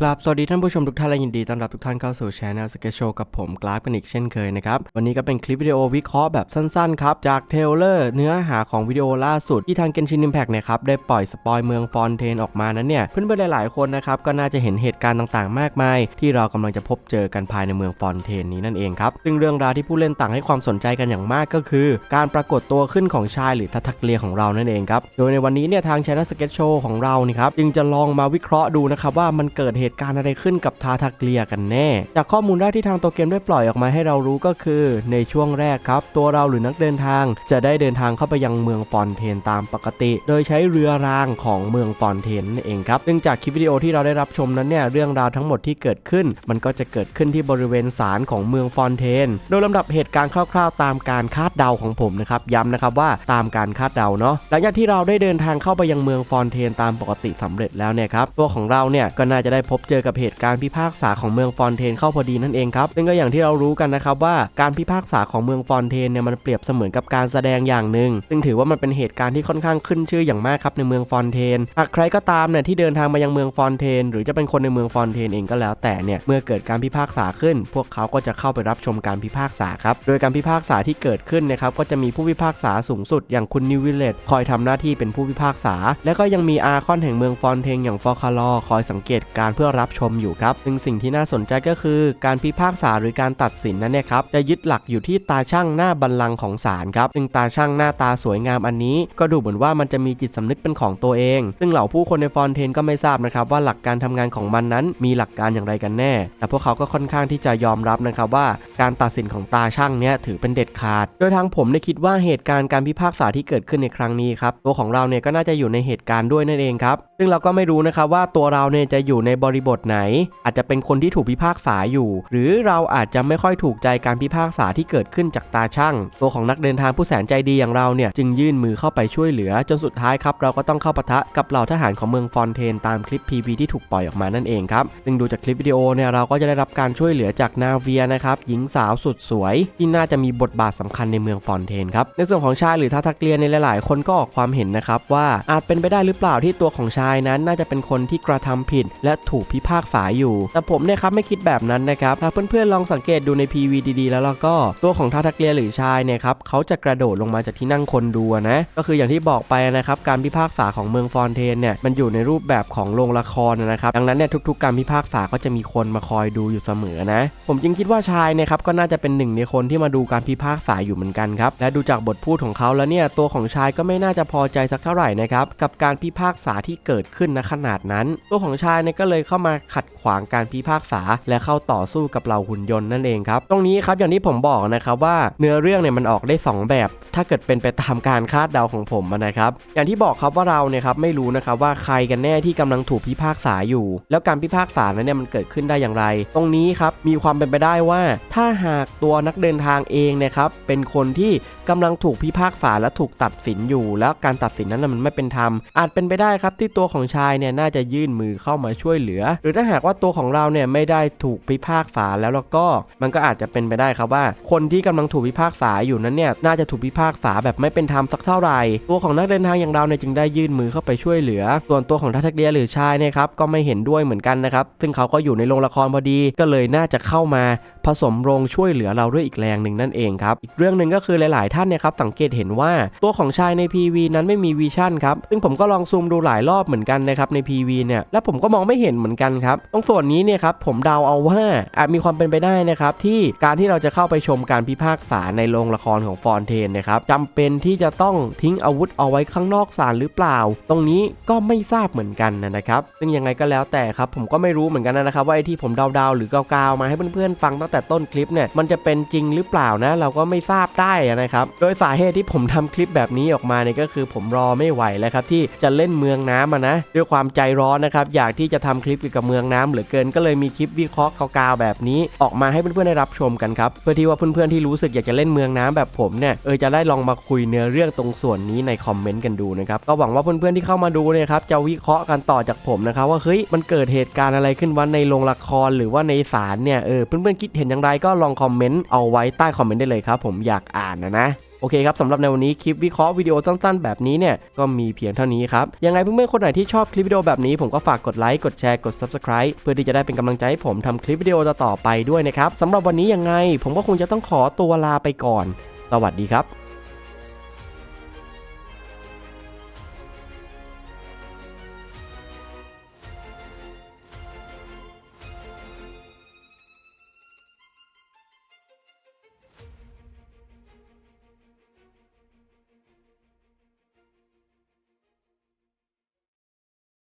กราบสวัสดีท่านผู้ชมทุกท่านและยินดีต้อนรับทุกท่านเข้าสู่ช anel สเก t โชกับผมกราฟกันอีกเช่นเคยนะครับ วันนี้ก็เป็นคลิปวิดีโอวิเคราะห์แบบสั้นๆครับ จากเทเลอร์เนื้อหาของวิดีโอล่าสุด ที่ทาง Genshin Impact เนี่ยครับ ได้ปล่อยสปอยเมืองฟอนเทนออกมานั้นเนี่ย เพื่อนๆหลายๆคนนะครับ ก็น่าจะเห็นเหตุการณ์ต่างๆ มากมาย ที่เรากำลังจะพบเจอกันภายในเมืองฟอนเทนนี้นั่นเองครับซึ่งเรื่องราวที่ผู้เล่นต่างให้ความสนใจกันอย่างมากก็คือ การปรากฏตัวขึ้นของชายหรือทัทักเลียของเรานั่นเองครับโดยในวันนี้เนี่ยทางช anel สเก t โชของเรานี่ครับจึงจะลองมาวิเคราะห์ดูนะครับว่ามันเกิดเหเหตุการณ์อะไรขึ้นกับทาทักเลียกันแน่ จากข้อมูลแรกที่ทางตัวเกมได้ปล่อยออกมาให้เรารู้ก็คือ ในช่วงแรกครับ ตัวเราหรือนักเดินทาง จะได้เดินทางเข้าไปยังเมืองฟอนเทนตามปกติ โดยใช้เรือรางของเมืองฟอนเทนนั่นเองครับซึ่งจากคลิปวิดีโอที่เราได้รับชมนั้นเนี่ยเรื่องราวทั้งหมดที่เกิดขึ้น มันก็จะเกิดขึ้นที่บริเวณศาลของเมืองฟอนเทน โดยลำดับเหตุการณ์คร่าวๆ ตามการคาดเดาของผมนะครับย้ำนะครับว่าตามการคาดเดาเนาะหลังจากที่เราได้เดินทางเข้าไปยังเมืองฟอนเทนตามปกติสำเร็จแล้วเนี่ยครับตัวของเราเนี่ยก็น่าจะได้พบบเจอกับเหตุการณ์พิพากษาของเมืองฟอนเทนเข้าพอดีนั่นเองครับซึ่งก็อย่างที่เรารู้กันนะครับว่าการพิพากษาของเมืองฟอนเทนเนี่ยมันเปรียบเสมือนกับการแสดงอย่างหนึ่ง ซึ่งถือว่ามันเป็นเหตุการณ์ที่ค่อนข้างขึ้นชื่ออย่างมากครับในเมืองฟอนเทนหากใครก็ตามเนี่ยที่เดินทางมายังเมืองฟอนเทน หรือจะเป็นคนในเมืองฟอนเทนเองก็แล้วแต่เนี่ยเมื่อเกิดการพิพากษาขึ้น พวกเขาก็จะเข้าไปรับชมการพิพากษาครับโดยการพิพากษาที่เกิดขึ้นนะครับก็จะมีผู้พิพากษาสูงสุด อย่างคุณนิวิเลตคอยทำหน้าที่เป็นผู้พิพากษา และก็ยังมีอาคอนแห่งเมืองฟอนเทนอย่างฟอคาลอคอยสังเกตการเพื่อรับชมอยู่ครับซึ่งสิ่งที่น่าสนใจก็คือการพิพากษาหรือการตัดสินนั้นเนี่ยครับจะยึดหลักอยู่ที่ตาช่างหน้าบัลลังก์ของศาลครับซึ่งตาช่างหน้าตาสวยงามอันนี้ ก็ดูเหมือนว่ามันจะมีจิตสำนึกเป็นของตัวเอง ซึ่งเหล่าผู้คนในฟอนเทนก็ไม่ทราบนะครับว่าหลักการทำงานของมันนั้นมีหลักการอย่างไรกันแน่ แต่พวกเขาก็ค่อนข้างที่จะยอมรับนะครับว่าการตัดสินของตาช่างเนี้ยถือเป็นเด็ดขาด โดยทางผมได้คิดว่าเหตุการณ์การพิพากษาที่เกิดขึ้นในครั้งนี้ครับตัวของเราเนี่ยก็น่าจะอยู่ในเหตุการณ์ด้วยนั่นเองครับซึ่งเราก็ไม่รู้นะครับว่าตัวเราเนี่ยจะอยู่ในบริบทไหน อาจจะเป็นคนที่ถูกพิพากษาอยู่ หรือเราอาจจะไม่ค่อยถูกใจการพิพากษาที่เกิดขึ้นจากตาช่าง ตัวของนักเดินทางผู้แสนใจดีอย่างเราเนี่ยจึงยื่นมือเข้าไปช่วยเหลือ จนสุดท้ายครับเราก็ต้องเข้าปะทะกับเหล่าทหารของเมืองฟอนเทนตามคลิป PV ที่ถูกปล่อยออกมานั่นเองครับซึ่งดูจากคลิปวิดีโอเนี่ยเราก็จะได้รับการช่วยเหลือจากนาเวียนะครับหญิงสาวสุดสวย ที่น่าจะมีบทบาทสำคัญในเมืองฟอนเทนครับในส่วนของชายหรือทาทักเลียในหลาย ๆ คนก็ออกความเห็นนะครับว่าอาจเป็นไปได้หรือเปล่าที่ตัวของชายนั้นน่าจะเป็นคนที่กระทำผิด และถูกพิพากษาอยู่ แต่ผมเนี่ยครับไม่คิดแบบนั้นนะครับหาเพื่อนๆลองสังเกตดูใน PV ดีๆ แล้วแล้วก็ตัวของทาทักเลียหรือชายเนี่ยครับเขาจะกระโดดลงมาจากที่นั่งคนดูนะก็คืออย่างที่บอกไปนะครับการพิพากษาของเมืองฟอนเทนเนี่ยมันอยู่ในรูปแบบของโรงละครนะครับดังนั้นเนี่ยทุกๆ การพิพากษาก็จะมีคนมาคอยดูอยู่เสมอนะ ผมจึงคิดว่าชายเนี่ยครับก็น่าจะเป็นหนึ่งในคนที่มาดูการพิพากษาอยู่เหมือนกันครับและดูจากบทพูดของเขาแล้วเนี่ยตัวของชายก็ไม่น่าจะพอใจสักเท่าไหร่นะครับกับการพิพากษาที่เกิดขึ้นณขนาดนั้น ตัวของชายเนี่ยก็เลยเข้ามาขัดขวางการพิพากษา และเข้าต่อสู้กับเหล่าหุ่นยนต์นั่นเองครับ ตรงนี้ครับอย่างที่ผมบอกนะครับว่าเนื้อเรื่องเนี่ยมันออกได้สองแบบ ถ้าเกิดเป็นไปตามการคาดเดาของผมนะครับ อย่างที่บอกครับว่าเราเนี่ยครับไม่รู้นะครับว่าใครกันแน่ที่กำลังถูกพิพากษาอยู่ แล้วการพิพากษานั้นเนี่ยมันเกิดขึ้นได้อย่างไร ตรงนี้ครับมีความเป็นไปได้ว่า ถ้าหากตัวนักเดินทางเองนะครับเป็นคนที่กำลังถูกพิพากษาและถูกตัดสินอยู่ แล้วการตัดสินนั้นนะมันไม่เป็นธรรมอาจเป็นไปได้ครับที่ตัวของชายเนี่ยน่าจะยื่นมือเข้ามาช่วยเหลือหรือถ้าหากว่าตัวของเราเนี่ยไม่ได้ถูกพิพากษาแล้วแล้วก็มันก็อาจจะเป็นไปได้ครับว่า คนที่กำลังถูกพิพากษาอยู่นั้นเนี่ยน่าจะถูกพิพากษาแบบไม่เป็นธรรมสักเท่าไหร่ ตัวของนักเดินทางอย่างเราเนี่ยจึงได้ยื่นมือเข้าไปช่วยเหลือ ส่วนตัวของทัศเดียหรือชายเนี่ยครับก็ไม่เห็นด้วยเหมือนกันนะครับซึ่งเขาก็อยู่ในโรงละครพอดีก็เลยน่าจะเข้ามา ผสมโรงช่วยเหลือเราด้วยอีกแรงหนึ่งนั่นเองครับอีกเรื่องหนึ่งก็คือหลาย ๆ ท่านเนี่ยครับสังเกตเห็นว่าตัวของชายใน PV นั้นไม่มีวิชั่นครับซึ่งผมก็ลองซูมดูหลายรอบเหมือนกันนะครับใน PV เนี่ยและผมก็มองไม่เห็นเหมือนกันครับตรงส่วนนี้เนี่ยครับผมเดาเอาว่าอาจมีความเป็นไปได้นะครับที่การที่เราจะเข้าไปชมการพิพากษาในโรงละครของฟอนเทนนะครับจำเป็นที่จะต้องทิ้งอาวุธเอาไว้ข้างนอกศาลหรือเปล่า ตรงนี้ก็ไม่ทราบเหมือนกันนะครับซึ่งยังไงก็แล้วแต่ครับผมก็ไม่รู้เหมือนกันนะครับว่าไอที่ผมเดาๆหรือกาวๆมาให้เพื่อนๆฟังตั้งแต่แต่ต้นคลิปเนี่ยมันจะเป็นจริงหรือเปล่านะ เราก็ไม่ทราบได้นะครับโดยสาเหตุที่ผมทำคลิปแบบนี้ออกมาเนี่ยก็คือผมรอไม่ไหวแล้วครับที่จะเล่นเมืองน้ำนะด้วยความใจร้อนนะครับอยากที่จะทำคลิปเกี่ยวกับเมืองน้ำเหลือเกินก็เลยมีคลิปวิเคราะห์กาวๆแบบนี้ ออกมาให้เพื่อนๆได้รับชมกันครับเพื่อที่ว่าเพื่อนๆที่รู้สึกอยากจะเล่นเมืองน้ำแบบผมเนี่ยเออจะได้ลองมาคุยเนื้อเรื่องตรงส่วนนี้ในคอมเมนต์กันดูนะครับก็หวังว่าเพื่อนๆที่เข้ามาดูเนี่ยครับจะวิเคราะห์กันต่อจากผมนะครับว่าเฮ้ยมันเกิดเหตุการณ์อะไรขึ้นวันในโรงละครหรือว่าในศาลเนี่ยเออเพื่อนๆคิดเห็นอย่างไรก็ลองคอมเมนต์เอาไว้ใต้คอมเมนต์ได้เลยครับผมอยากอ่านนะนะโอเคครับสำหรับในวันนี้คลิปวิเคราะห์วิดีโอสั้นๆ แบบนี้เนี่ยก็มีเพียงเท่านี้ครับ ยังไงเพื่อนๆคนไหนที่ชอบคลิปวิดีโอแบบนี้ผมก็ฝากกดไลค์กดแชร์กด Subscribe เพื่อที่จะได้เป็นกำลังใจให้ผมทำคลิปวิดีโอต่อๆไปด้วยนะครับสำหรับวันนี้ยังไง ผมก็คงจะต้องขอตัวลาไปก่อน สวัสดีครับ